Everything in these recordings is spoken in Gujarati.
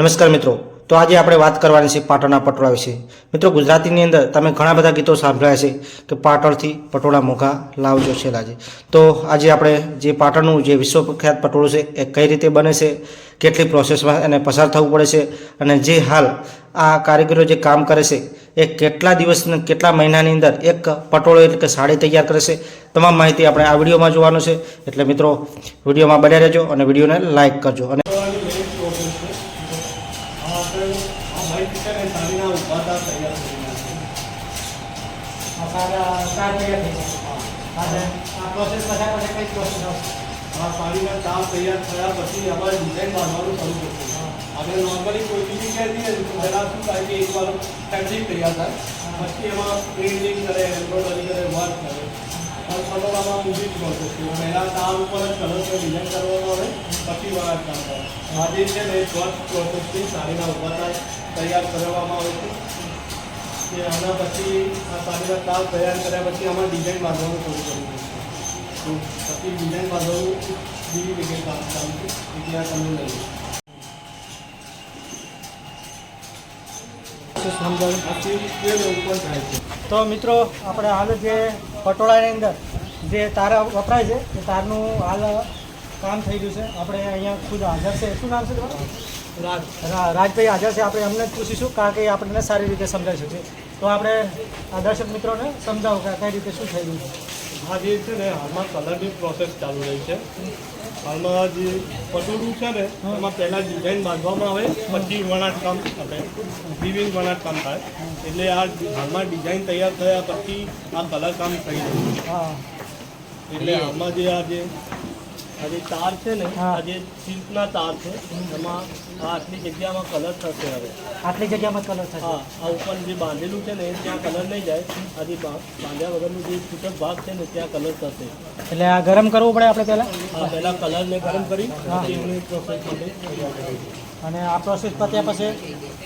નમસ્કાર મિત્રો. તો આજે આપણે વાત કરવાની છે પાટણના પટોળા વિશે. મિત્રો, ગુજરાતીની અંદર તમે ઘણા બધા ગીતો સાંભળ્યા છે કે પાટણથી પટોળા મોઘા લાવજો છે આજે તો આજે આપણે જે પાટણનું જે વિશ્વપ્રખ્યાત પટોળું છે એ કઈ રીતે બને છે, કેટલી પ્રોસેસમાં એને પસાર થવું પડે છે અને જે હાલ આ કારીગરો જે કામ કરે છે એ કેટલા દિવસ કેટલા મહિનાની અંદર એક પટોળો એટલે કે સાડી તૈયાર કરે છે, તમામ માહિતી આપણે આ વિડીયોમાં જોવાનું છે. એટલે મિત્રો, વિડીયોમાં બન્યા રહેજો અને વિડીયોને લાઇક કરજો અને આ પાણીના તાપ તૈયાર થયા પછી અમારે ડિઝાઇન બાંધવાનું શરૂ કરશું આપણે નોર્મલી કોઈ બી જગ્યાએ જઈએ તો પહેલાં શું થાય કે એકવાર ફેબ્રિક તૈયાર થાય પછી એમાં પ્રિન્ટિંગ કરે એમ્બ્રોઇડરી કરે વર્ક કરે અને પટોળામાં ઊંધી જ પ્રોસેસ છે પહેલાં તાર ઉપર જ કલર ડિઝાઇન કરવાનો આવે પછી વણાટ કામ કરે આજે છે ને ફર્સ્ટ પ્રોસેસથી સાડીના ઊભા થાય તૈયાર કરવામાં આવે છે કે આના પછી આ સાડીના તાવ તૈયાર કર્યા પછી આમાં ડિઝાઇન બાંધવાનું શરૂ કરવું તો પછી ડિઝાઇન બાંધવાનું બીજી જગ્યાએ કામ ચાલુ છે એટલે આ તમને લઈએ પછી તે ઉપર થાય છે. તો મિત્રો આપણે હાલ જે પટોળાની અંદર જે તાર વપરાય છે એ તારનું હાલ કામ થઈ ગયું છે. આપણે અહીંયા ખુદ હાજર છે. શું નામ છે તમારું? રાજભાઈ હાજર છે. આપણે એમને જ પૂછીશું કારણ કે આપણને સારી રીતે સમજાવી શકશે તો આપણે આ દર્શક મિત્રોને સમજાવો કે કઈ રીતે શું થઈ ગયું છે. જે છે ને હાલમાં કલરની પ્રોસેસ ચાલુ રહી છે. હાલમાં જે પટોળું છે ને એમાં પહેલાં ડિઝાઇન બાંધવામાં આવે પછી વણાટ કામ આપણે વિવિંગ વણાટ કામ થાય. એટલે આ હાલમાં ડિઝાઇન તૈયાર થયા પછી આ કલર કામ થઈ રહ્યું એટલે આમાં જે આ જે આ જે તાર છે ને હા. આ જે સિલ્કના તાર છે. એમાં આ આટલી જગ્યામાં કલર થશે હવે. આટલી જગ્યામાં કલર થશે. હા આ ઉપર જે બાંધેલું છે ને ત્યાં કલર નહીં જાય. આ જે બાંધ્યા વગરનું જે છૂટક ભાગ છે ને ત્યાં કલર થશે. એટલે આ ગરમ કરવું પડે આપણે પહેલાં? આ પહેલાં કલરને ગરમ કરી હા. પ્રોસેસ કરી અને આ પ્રોસેસ પત્યા પછી?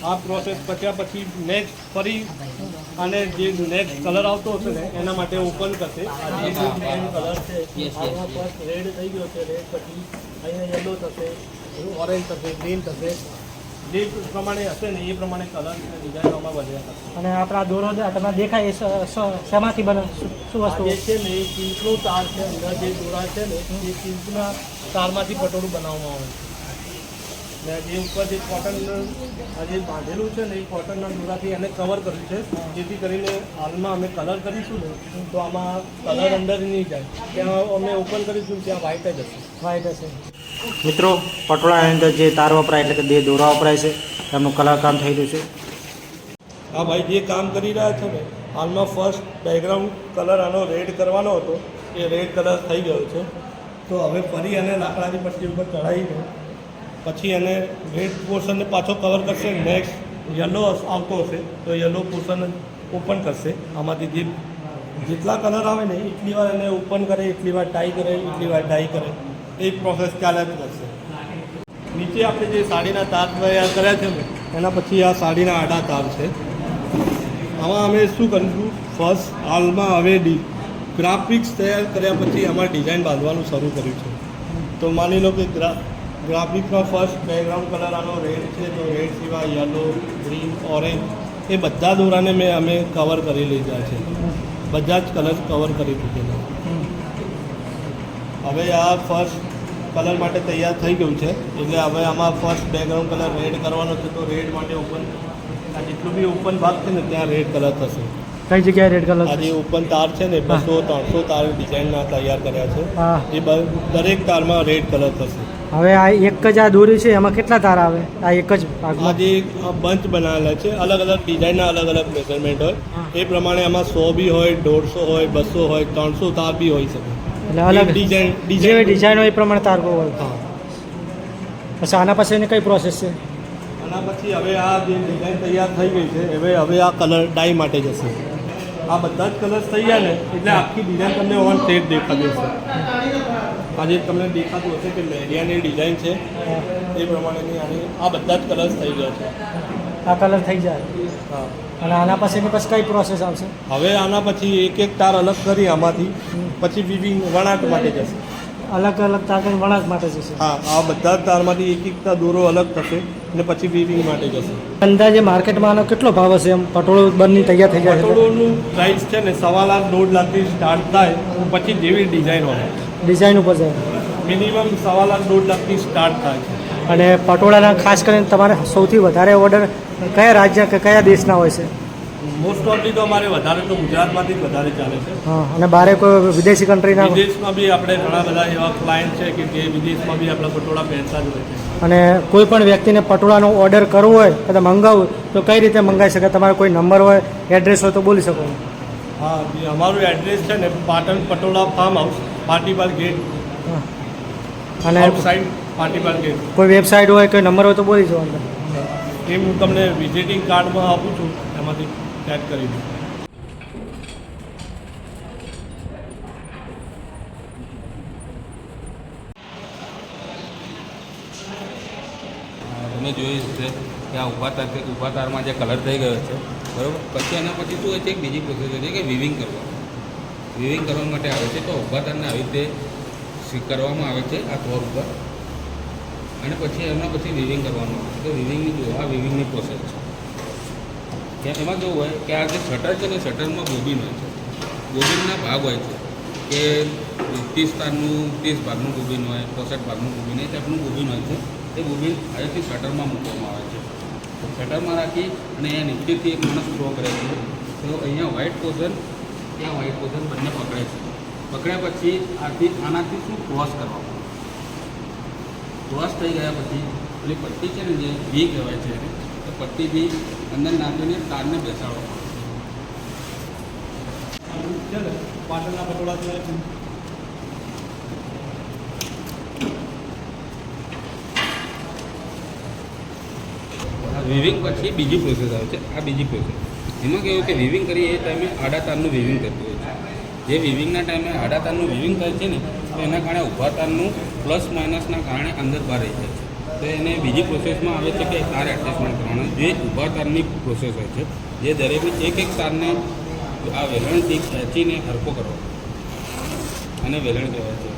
આ પ્રોસેસ પત્યા પછી નેક્સ્ટ ફરી અને જે નેક્સ્ટ કલર આવતો હશે ને એના માટે ઓપન કરશે. આ જે ડિઝાઇન કલર છે આમાં ફર્સ્ટ રેડ થઈ ગયો છે રેડ પછી અહીંયા યલો થશે ઓરેન્જ થશે ગ્રીન થશે. જે પ્રમાણે હશે ને એ પ્રમાણે કલર ડિઝાઇનોમાં આમાં થશે અને આપણા દોરો તમે તમને દેખાય શેમાંથી બને શું વસ્તુ? છે ને એ સિલ્કનું તાર છે અંદર જે દોરા છે ને એ સિલ્કના તારમાંથી પટોળું બનાવવામાં આવે છે. ને જે ઉપર જે કોટન આ જે બાંધેલું છે ને એ કોટનના દોરાથી એને કવર કર્યું છે. જેથી કરીને હાલમાં અમે કલર કરીશું ને તો આમાં કલર અંદર નહીં જાય. ત્યાં અમે ઓપન કરીશું ત્યાં વ્હાઇટ જ હશે. વાઈટ હશે. મિત્રો પટોળાની અંદર જે તાર વપરાય એટલે કે બે દોરા વપરાય છે. એમનું કલર કામ થઈ રહ્યું છે. હા ભાઈ જે કામ કરી રહ્યા છે ને હાલમાં ફર્સ્ટ બેકગ્રાઉન્ડ કલર આનો રેડ કરવાનો હતો. એ રેડ કલર થઈ ગયો છે. તો હવે ફરી અને લાકડાની પટ્ટી ઉપર ચડાવીને પછી એને રેડ પોર્શનને પાછો કવર કરશે. નેક્સ્ટ યલો આવતો હશે, તો યલો પોર્શન ઓપન કરશે. આમાંથી જે જેટલા કલર આવે ને, એટલી વાર એને ઓપન કરે, એટલી વાર ટાઈ કરે, એટલી વાર ડાઈ કરે. એ પ્રોસેસ ચાલ્યા જ કરશે. નીચે આપણે જે સાડીના તાર તૈયાર કર્યા છે ને, એના પછી આ સાડીના આડા તાર છે. આમાં અમે શું કરીશું ફર્સ્ટ હાલમાં હવે ડી ગ્રાફિક્સ તૈયાર કર્યા પછી આમાં ડિઝાઇન બાંધવાનું શરૂ કર્યું છે. તો માની લો કે ગ્રા ગ્રાફિક્સમાં ફર્સ્ટ બેકગ્રાઉન્ડ કલર આનો રેડ છે, તો રેડ સિવાય યલો ગ્રીન ઓરેન્જ એ બધા દોરાને મેં અમે કવર કરી લીધા છે. બધા જ કલર કવર કરી દીધેલા. હવે આ ફર્સ્ટ કલર માટે તૈયાર થઈ ગયું છે. એટલે હવે આમાં ફર્સ્ટ બેકગ્રાઉન્ડ કલર રેડ કરવાનો છે, તો રેડ માટે ઓપન આ જેટલું બી ઓપન ભાગ છે ને, ત્યાં રેડ કલર થશે. કઈ જગ્યાએ રેડ કલર આ જે ઓપન તાર છે ને બસો ત્રણસો તાર ડિઝાઇનના તૈયાર કર્યા છે. એ દરેક તારમાં રેડ કલર થશે. હવે આ એક જ આ દોરી છે એમાં કેટલા તાર આવે? આ એક જ ભાગમાં? જે બંચ બનાવેલા છે અલગ અલગ ડિઝાઇનના અલગ અલગ મેઝરમેન્ટ હોય. એ પ્રમાણે આમાં સો બી હોય દોઢસો હોય બસો હોય ત્રણસો તાર બી હોઈ શકે. એટલે અલગ ડિઝાઇન ડિઝાઇન ડિઝાઇન હોય એ પ્રમાણે તાર હોય. હા. પછી આના પછીની કઈ પ્રોસેસ છે? આના પછી હવે આ જે ડિઝાઇન તૈયાર થઈ ગઈ છે હવે હવે આ કલર ડાઈ માટે જશે. આ બધા જ કલર્સ થઈ ગયા ને એટલે આખી ડિઝાઇન તમને ઓન સેટ દેખાતી હશે. આજે તમને દેખાતું હશે કે મેરિયાની ડિઝાઇન છે. એ પ્રમાણેની આની આ બધા જ કલર્સ થઈ ગયા છે. આ કલર થઈ જાય હા. અને આના પછી પછી કઈ પ્રોસેસ આવશે? હવે આના પછી એક એક તાર અલગ કરી આમાંથી પછી વિવિંગ વણાટ માટે જશે. અલગ અલગ તાર વણાટ માટે જશે? હા આ બધા જ તારમાંથી એક એક તાર દોરો અલગ થશે. અને પછી વીવિંગ માટે જશે. અંદાજે માર્કેટમાં આનો કેટલો ભાવ હશે એમ? પટોળો બનની તૈયાર થઈ જાય પટોળોનું પ્રાઇસ છે ને સવા લાખ દોઢ લાખથી સ્ટાર્ટ થાય પછી જેવી ડિઝાઇન હોય. ડિઝાઇન ઉપર છે મિનિમમ સવા લાખ દોઢ લાખથી સ્ટાર્ટ થાય છે. અને પટોળાના ખાસ કરીને તમારે સૌથી વધારે ઓર્ડર કયા રાજ્ય કે કયા દેશના હોય છે? મોસ્ટ ઓફલી તો અમારે વધારે તો ગુજરાતમાંથી જ વધારે ચાલે છે. હા અને બારે કોઈ વિદેશી કન્ટ્રીના વિદેશમાં બી આપણે ઘણા બધા એવા ક્લાયન્ટ છે કે જે વિદેશમાં બી આપણા પટોળા પહેરતા જ હોય છે. અને કોઈ પણ વ્યક્તિને પટોળાનો ઓર્ડર કરવો હોય કદાચ મંગાવવું તો કઈ રીતે મંગાવી શકે? તમારો કોઈ નંબર હોય એડ્રેસ હોય તો બોલી શકો. હા અમારું એડ્રેસ છે ને Patan Patola farm house Patibar gate. અને આઉટસાઇડ પાટીબાર ગેટ કોઈ વેબસાઇટ હોય કોઈ નંબર હોય તો બોલી શકો. એ હું તમને વિઝિટિંગ કાર્ડમાં આપું છું એમાંથી. એડ કરી દઉં. તમે જોયું છે કે આ ઊભા તાર ઊભા તારમાં જે કલર થઈ ગયો છે, બરાબર? પછી એના પછી શું હોય છે? એક બીજી પ્રોસેસ છે કે વિવિંગ કરવા. વિવિંગ કરવા માટે આવે છે તો ઊભા તારને આવી રીતે કરવામાં આવે છે આ તોર ઉપર. અને પછી એમાં પછી વિવિંગ કરવાનું આવે છે. તો વિવિંગની જો આ વિવિંગની પ્રોસેસ છે. એમાં કેવું હોય કે આ જે શટર છે ને શટરમાં બોબિન હોય છે. બોબિનના ભાગ હોય છે. કે ત્રીસ તારનું, ત્રીસ ભાગનું બોબિન હોય ચોસઠ ભાગનું બોબિન એ ટાઈપનું બોબિન હોય છે. એ બોબિન અહીંથી શટરમાં મૂકવામાં આવે છે. શટરમાં રાખી અને અહીંયા નીચેથી એક માણસ ડ્રો કરે છે. તો અહીંયા વ્હાઇટ પોઝન ત્યાં વ્હાઇટ પોઝન બંને પકડે છે. પકડ્યા પછી આથી, આનાથી શું ક્રોસ કરવાનું? ક્રોસ થઈ ગયા પછી પેલી પટ્ટી છે ને જે વી કહેવાય છે એને પટ્ટીથી અંદર નાખીને તારને આવે છે ને પાટણના પટોળા છે. વિવિંગ પછી બીજી પ્રોસેસ આવે છે આ બીજી પ્રોસેસ એમાં કેવું કે વિવિંગ કરીએ એ ટાઈમે આડા તારનું વિવિંગ કરતું હોય છે. જે વિવિંગના ટાઈમે આડા તારનું વિવિંગ થાય છે ને તો એના કારણે ઊભા તારનું પ્લસ માઇનસના કારણે અંદર બહાર રહી જાય છે. તો એને બીજી પ્રોસેસમાં આવે છે કે તાર એડજસ્ટમેન્ટ કરવાનું જે ઊભા તારની પ્રોસેસ હોય છે જે દરેકની એક એક તારને આ વેલણથી ખેંચીને હરકો કરવો. અને વેલણ કહેવાય છે.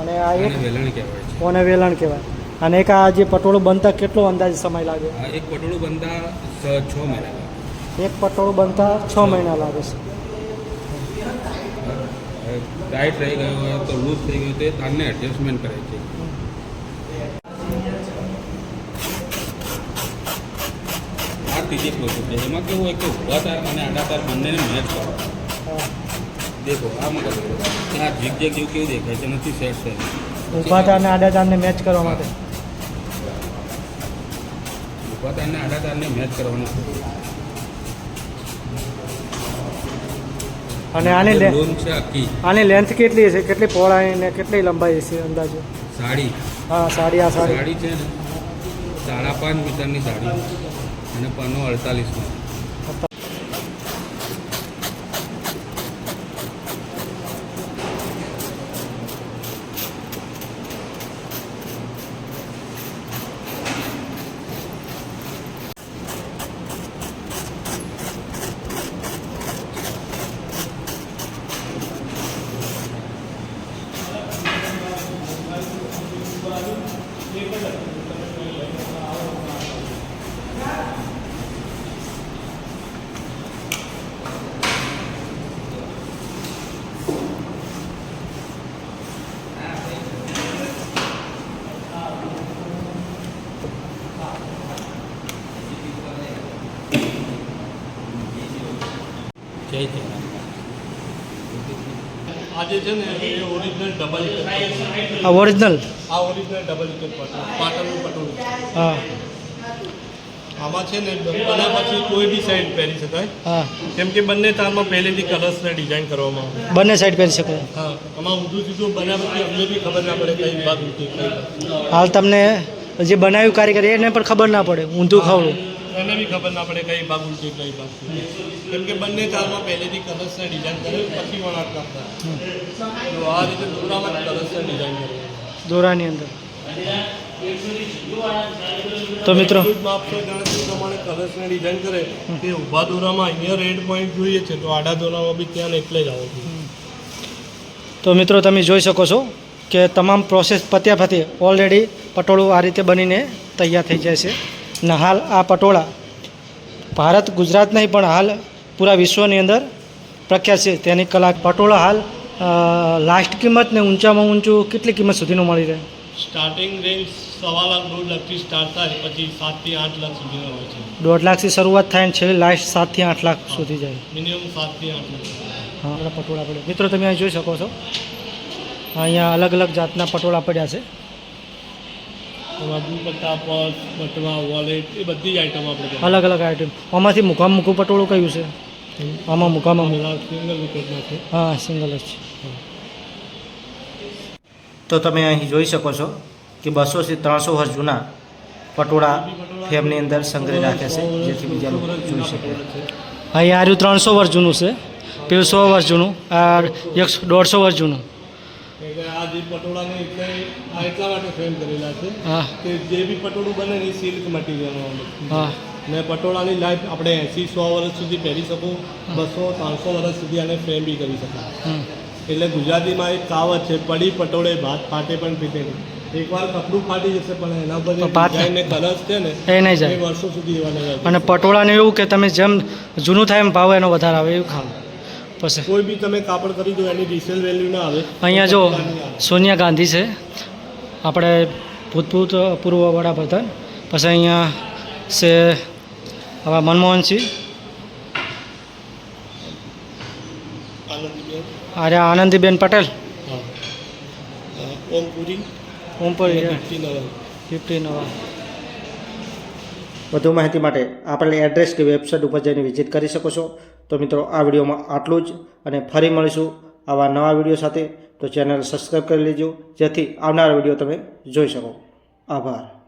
અને આ એક વેલણ કહેવાય છે. કોને વેલણ કહેવાય? અને એક આ જે પટોળું બનતા કેટલો અંદાજે સમય લાગે? એક પટોળું બનતા છ છ મહિના લાગે. એક પટોળું બનતા છ મહિના લાગે છે. ટાઈટ રહી ગયો હોય તો લૂઝ થઈ ગયો તો એ તારને એડજસ્ટમેન્ટ કરે છે. ત્રીજી પ્રોસેસ છે. એમાં કેવું હોય કે ઊભા તાર અને આડા તાર બંનેને મેચ કરો. દેખો આ મગજ આ જીગ જેગ જેવું કેવું દેખાય છે નથી સેટ છે ઊભા તાર અને આડા તારને મેચ કરવા માટે. ઊભા તારને આડા તારને મેચ કરવાનું અને આની છે આની લેન્થ કેટલી છે? કેટલી પહોળાઈ ને કેટલી લંબાઈ છે અંદાજે? સાડી. હા સાડી આ સાડી. સાડી છે સાડા પાંચ મીટરની સાડી. અને પન્નો અડતાલીસમાં. જય આજે છે ને એ ઓરિજિનલ ડબલ આ ઓરિજિનલ આ ઓરિજિનલ ડબલ પાટણનું પટોળું હા. આમાં છે ને બના પછી કોઈ બી સાઈડ પહેરી શકાય. હા. કેમ કે બંને તારમાં પહેલેથી કલર્સને ડિઝાઇન કરવામાં આવે. બંને સાઈડ પહેરી શકો હા. આમાં ઊંધું સીધું બન્યા પછી અમને બી ખબર ના પડે કઈ ભાગ ઊંધું હાલ તમને જે બનાવ્યું કારીગર એને પણ ખબર ના પડે. ઊંધું ખાવડું. એને બી ખબર ના પડે કઈ ભાગ છે કઈ ભાગ. કેમ કે બંને તારમાં પહેલેથી કલર્સને ડિઝાઇન કરે પછી વણાટ કરતા તો આ રીતે દોરામાં જ કલર્સને ડિઝાઇન કરે દોરાની અંદર. તો મિત્રો. માપનો ગણતરી પ્રમાણે કલર્સને ડિઝાઇન કરે. તે ઊભા દોરામાં અહીંયા રેડ પોઈન્ટ જોઈએ છે તો આડા દોરામાં બી ત્યાં એટલે જ આવો તો મિત્રો તમે જોઈ શકો છો કે તમામ પ્રોસેસ પત્યા પતે ઓલરેડી પટોળું આ રીતે બનીને તૈયાર થઈ જાય છે. ને હાલ આ પટોળા ભારત ગુજરાત નહીં પણ હાલ પૂરા વિશ્વની અંદર પ્રખ્યાત છે. તેની કલા પટોળા હાલ લાસ્ટ કિંમત ને ઊંચામાં ઊંચું કેટલી કિંમત સુધીનું મળી રહે? સ્ટાર્ટિંગ રેન્જ સવા લાખ દોઢ લાખથી સ્ટાર્ટ થાય પછી સાતથી આઠ લાખ સુધીનો હોય છે. દોઢ લાખથી શરૂઆત થાય ને છેલ્લે લાસ્ટ સાતથી આઠ લાખ સુધી જાય. મિનિમમ સાતથી આઠ લાખ. હા પટોળા પડે મિત્રો તમે અહીં જોઈ શકો છો. અહીંયા અલગ અલગ જાતના પટોળા પડ્યા છે. એમાં દુપટ્ટા બટવા વોલેટ એ બધી જ આઈટમ આપણે અલગ અલગ આઈટમ આમાંથી મુકામ મૂકું પટોળું કયું છે? આમાં મુકામાં સિંગલ વિકેટમાં છે. હા સિંગલ જ છે. તો તમે અહીં જોઈ શકો છો કે બસોથી ત્રણસો વર્ષ જૂના પટોળા ફેમની અંદર સંગ્રહ રાખે છે જેથી બીજા લોકો જોઈ શકે. અહીં આર્યું ત્રણસો વર્ષ જૂનું છે. પેલું સો વર્ષ જૂનું આ એકસો દોઢસો વર્ષ જૂનું. એટલે આ જે પટોળાને એટલે આ એટલા માટે ફ્રેમ કરેલા છે કે જે બી પટોળું બને એ સિલ્ક મટીરિયલનું હા. ને પટોળાની લાઈફ આપણે એંસી સો વર્ષ સુધી પહેરી શકો બસો ત્રણસો વર્ષ સુધી આને ફ્રેમ બી કરી શકાય. એટલે ગુજરાતીમાં એક કાવત છે પડી પટોળે ભાત ફાટે પણ પીતે એકવાર કપડું ફાટી જશે પણ એના પર છે ને એ નહીં જાય. વર્ષો સુધી. અને પટોળાને એવું કે તમે જેમ જૂનું થાય એમ ભાવ એનો વધારે આવે એવું ખાવ પછી કોઈ બી તમે કાપડ કરી દો એની રિસેલ વેલ્યુ ના આવે. અહીંયા જો સોનિયા ગાંધી છે. આપણે ભૂતપૂર્વ પૂર્વ વડાપ્રધાન પછી અહીંયા છે હવે મનમોહનસિંહ. અરે આરે આનંદીબેન પટેલ. ઓમપુરી ઓમપુરી ફિફ્ટી નવા વધુ માહિતી માટે આપણે એડ્રેસ કે વેબસાઇટ ઉપર જઈને વિઝિટ કરી શકો છો. તો મિત્રો, આ વિડીયોમાં આટલું જ અને ફરી મળીશું આવા નવા વીડિયો સાથે. તો ચેનલ સબસ્ક્રાઈબ કરી લેજો, જેથી આવનારા વીડિયો તમે જોઈ શકો. આભાર.